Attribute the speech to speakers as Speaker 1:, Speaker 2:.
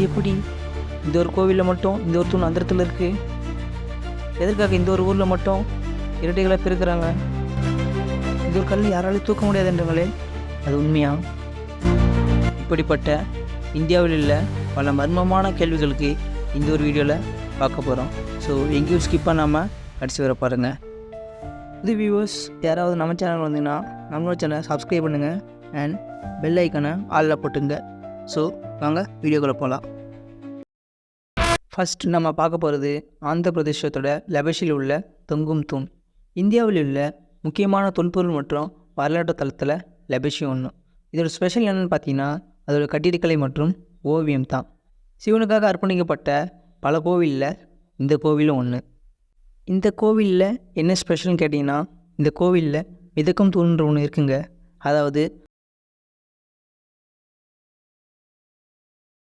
Speaker 1: அது எப்படி? இந்த ஒரு கோவிலில் மட்டும் இந்த ஒரு தூண் அந்த இருக்குது எதற்காக இந்த ஒரு ஊரில் மட்டும் இரட்டைகளாக பிறக்கிறாங்க? இந்த ஒரு கல் யாராலையும் தூக்க முடியாதுன்றங்களே அது உண்மையா? இப்படிப்பட்ட இந்தியாவில் உள்ள பல மர்மமான கேள்விகளுக்கு இந்த ஒரு வீடியோவில் பார்க்க போகிறோம் ஸோ எங்கேயும் ஸ்கிப் பண்ணாமல் கடைசி வர பாருங்கள் இது வியூவர்ஸ் யாராவது நம்ம சேனல் வந்தீங்கன்னா நம்மளோட சேனலை சப்ஸ்கிரைப் பண்ணுங்கள் அண்ட் பெல் ஐக்கனை ஆளில் போட்டுங்க. ஸோ வாங்க வீடியோக்குள்ளே போகலாம் ஃபஸ்ட் நம்ம பார்க்க போகிறது ஆந்திர பிரதேசத்தோட லெபஷில் உள்ள தொங்கும் தூண். இந்தியாவில் உள்ள முக்கியமான தொல்பொருள் மற்றும் வரலாற்று தளத்தில் லெபஷி ஒன்று இதோட ஸ்பெஷல் என்னென்னு பார்த்தீங்கன்னா அதோட கட்டிடக்கலை மற்றும் ஓவியம் தான். சிவனுக்காக அர்ப்பணிக்கப்பட்ட பல கோவிலில் இந்த கோவிலும் ஒன்று இந்த கோவிலில் என்ன ஸ்பெஷல்னு கேட்டிங்கன்னா இந்த கோவிலில் மிதக்கும் தூண்ன்ற ஒன்று இருக்குங்க. அதாவது